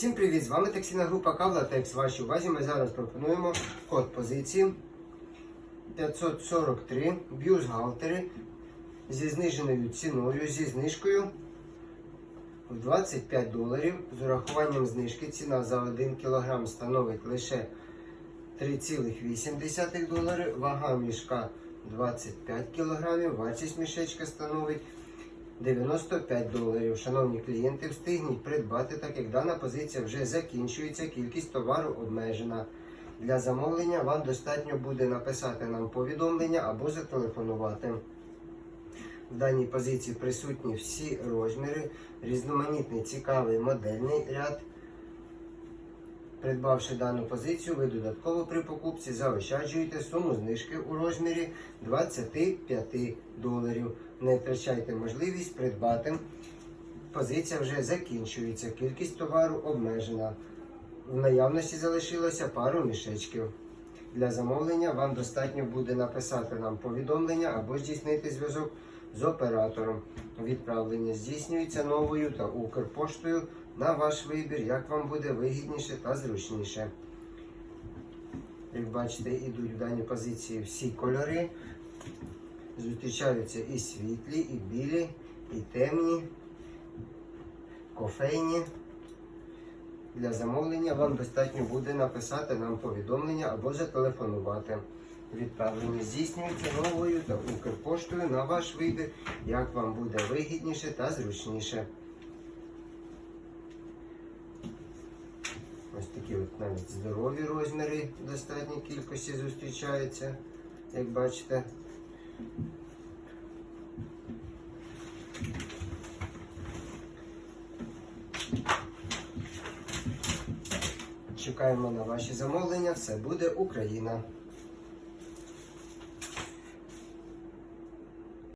Всім привіт! З вами таксійна група Кавла Текс. Вашій увазі ми зараз пропонуємо код позиції 543 бюстгальтери зі зниженою ціною, зі знижкою в 25 доларів. З урахуванням знижки ціна за 1 кг становить лише 3,8 долари, вага мішка 25 кг, вартість мішечка становить 95 доларів. Шановні клієнти, встигніть придбати, так як дана позиція вже закінчується, кількість товару обмежена. Для замовлення вам достатньо буде написати нам повідомлення або зателефонувати. В даній позиції присутні всі розміри, різноманітний цікавий модельний ряд. Придбавши дану позицію, ви додатково при покупці заощаджуєте суму знижки у розмірі 25 доларів. Не втрачайте можливість придбати. Позиція вже закінчується, кількість товару обмежена. В наявності залишилося пару мішечків. Для замовлення вам достатньо буде написати нам повідомлення або здійснити зв'язок з оператором. Відправлення здійснюється новою та Укрпоштою на ваш вибір, як вам буде вигідніше та зручніше. Як бачите, йдуть в даній позиції всі кольори. Зустрічаються і світлі, і білі, і темні, кофейні. Для замовлення вам достатньо буде написати нам повідомлення або зателефонувати. Відправлення здійснюється новою та Укрпоштою на ваш вибір, як вам буде вигідніше та зручніше. Ось такі от навіть здорові розміри в достатній кількості зустрічаються, як бачите. Чекаємо на ваші замовлення. Все буде Україна.